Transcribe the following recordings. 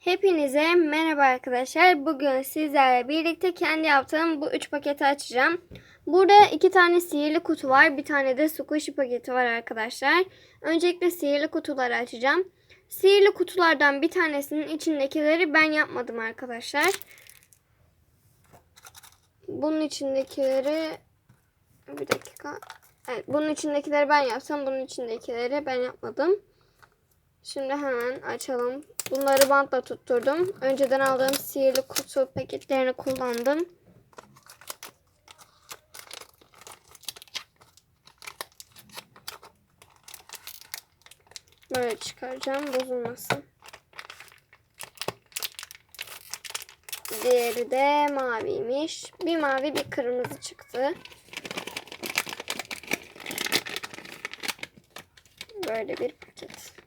Hepinize merhaba arkadaşlar. Bugün sizlerle birlikte kendi yaptığım bu 3 paketi açacağım. Burada iki tane sihirli kutu var. Bir tane de squishy paketi var arkadaşlar. Öncelikle sihirli kutuları açacağım. Sihirli kutulardan bir tanesinin içindekileri ben yapmadım arkadaşlar. Bunun içindekileri bir dakika. Evet, bunun içindekileri ben yapsam bunun içindekileri ben yapmadım. Şimdi hemen açalım. Bunları bantla tutturdum. Önceden aldığım sihirli kutu paketlerini kullandım. Böyle çıkaracağım bozulmasın. Diğeri de maviymiş. Bir mavi bir kırmızı çıktı. Böyle bir paket.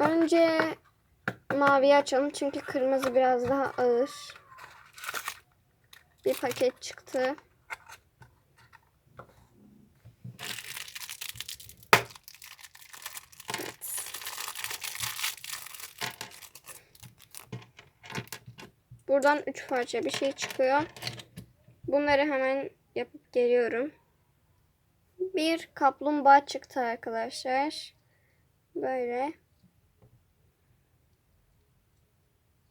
Önce maviyi açalım çünkü kırmızı biraz daha ağır. Bir paket çıktı. Buradan üç parça bir şey çıkıyor. Bunları hemen yapıp geliyorum. Bir kaplumbağa çıktı arkadaşlar. Böyle.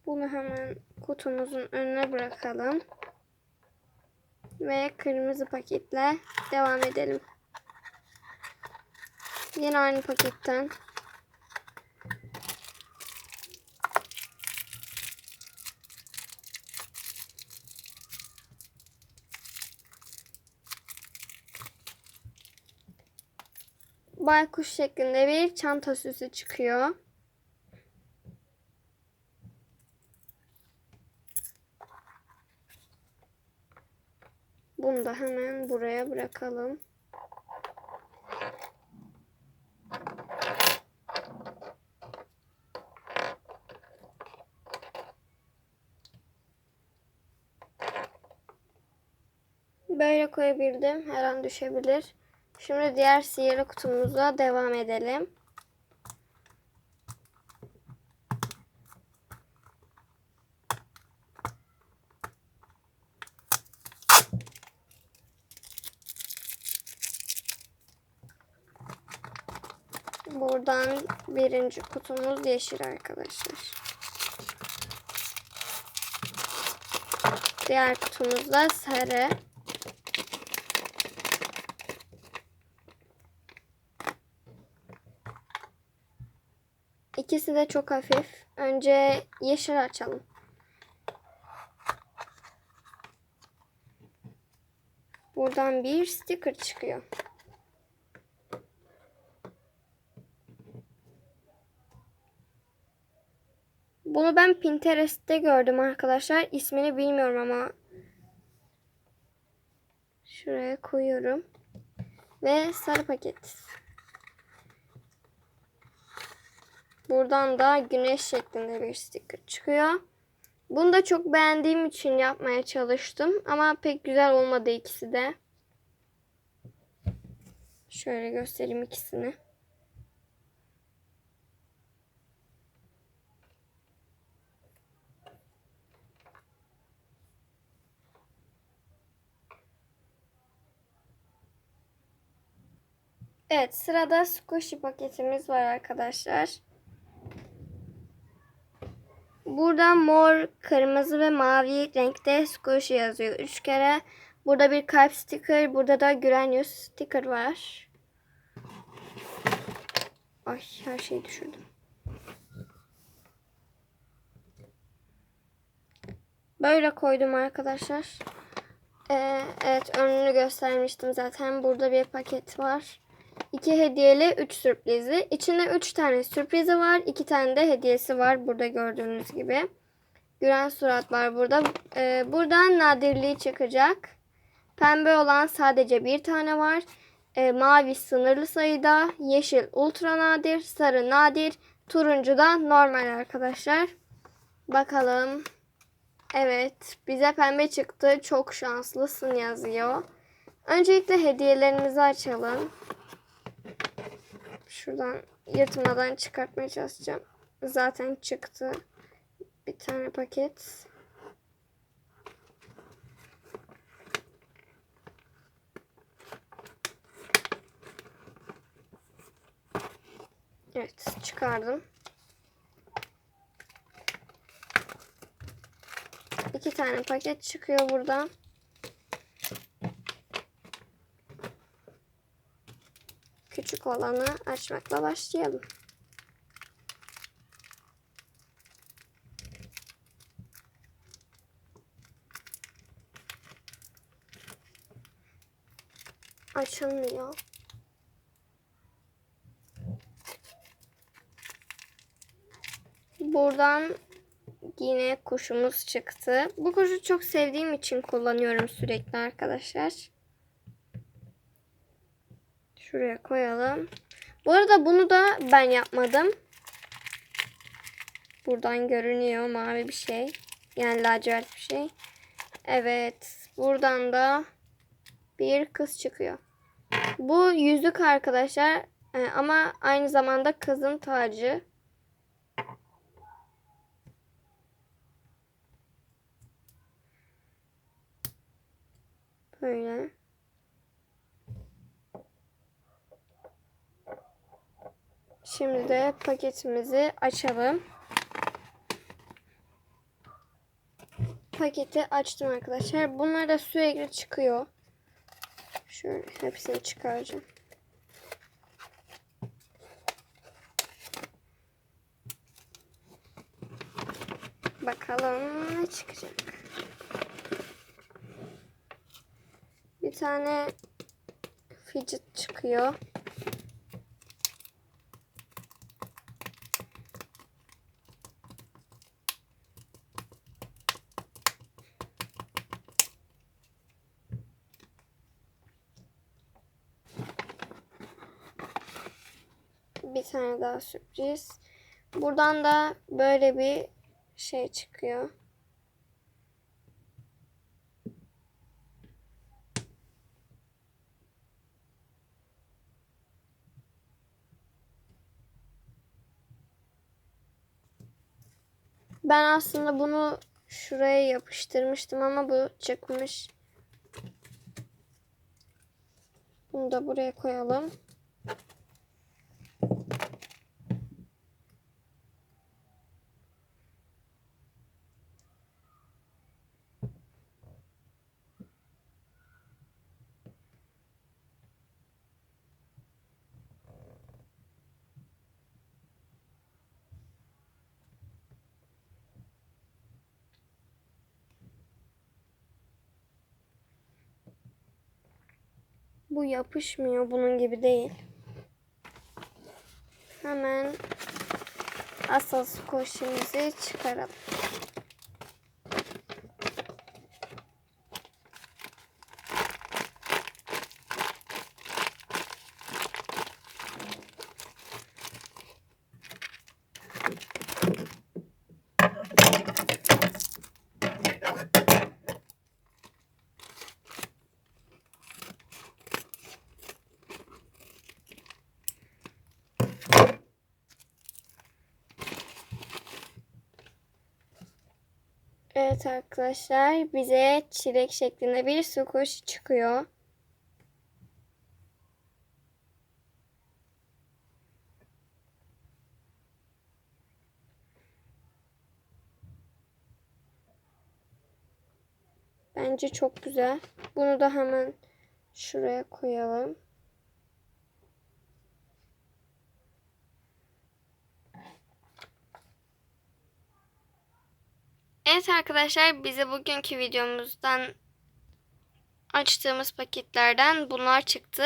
Bunu hemen kutumuzun önüne bırakalım. Ve kırmızı paketle devam edelim. Yine aynı paketten. Baykuş şeklinde bir çanta süsü çıkıyor. Bunu da hemen buraya bırakalım. Böyle koyabildim. Her an düşebilir. Şimdi diğer sihirli kutumuza devam edelim. Buradan birinci kutumuz yeşil arkadaşlar. Diğer kutumuz da sarı. İkisi de çok hafif. Önce yeşil açalım. Buradan bir sticker çıkıyor. Bunu ben Pinterest'te gördüm arkadaşlar. İsmini bilmiyorum ama şuraya koyuyorum. Ve sarı paket. Buradan da güneş şeklinde bir sticker çıkıyor. Bunu da çok beğendiğim için yapmaya çalıştım. Ama pek güzel olmadı ikisi de. Şöyle göstereyim ikisini. Evet sırada squishy paketimiz var arkadaşlar. Burada mor, kırmızı ve mavi renkte squishy yazıyor. Üç kere. Burada bir kalp sticker. Burada da Granus sticker var. Ay her şeyi düşürdüm. Böyle koydum arkadaşlar. Ee, evet önünü göstermiştim zaten. Burada bir paket var. 2 hediyeli 3 sürprizli. İçinde 3 tane sürprizi var. 2 tane de hediyesi var. Burada gördüğünüz gibi. Gülen surat var burada. Ee, buradan nadirliği çıkacak. Pembe olan sadece bir tane var. Ee, mavi sınırlı sayıda. Yeşil ultra nadir. Sarı nadir. Turuncu da normal arkadaşlar. Bakalım. Evet. Bize pembe çıktı. Çok şanslısın yazıyor. Öncelikle hediyelerimizi açalım. Şuradan yırtmadan çıkartmaya çalışacağım. zaten çıktı. Bir tane paket. Evet çıkardım. İki tane paket çıkıyor buradan. Küçük olanı açmakla başlayalım. Açılmıyor. Buradan yine kuşumuz çıktı. Bu kuşu çok sevdiğim için kullanıyorum sürekli arkadaşlar. Şuraya koyalım. Bu arada bunu da ben yapmadım. Buradan görünüyor mavi bir şey. Yani lacivert bir şey. Evet. Buradan da bir kız çıkıyor. Bu yüzük arkadaşlar. Ee, ama aynı zamanda kızın tacı. Böyle. Şimdi de paketimizi açalım. Paketi açtım arkadaşlar. Bunlar da sürekli çıkıyor. Şöyle hepsini çıkaracağım. Bakalım ne çıkacak. Bir tane fidget çıkıyor. Bir tane daha sürpriz. Buradan da böyle bir şey çıkıyor. Ben aslında bunu şuraya yapıştırmıştım ama bu çıkmış. Bunu da buraya koyalım. Bu yapışmıyor. Bunun gibi değil. Hemen asıl koşumuzu çıkaralım. Evet arkadaşlar bize çilek şeklinde bir su kuşu çıkıyor. Bence çok güzel. Bunu da hemen şuraya koyalım. Evet arkadaşlar bize bugünkü videomuzdan açtığımız paketlerden bunlar çıktı.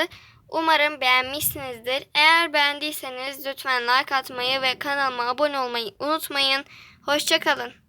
Umarım beğenmişsinizdir. Eğer beğendiyseniz lütfen like atmayı ve kanalıma abone olmayı unutmayın. Hoşçakalın.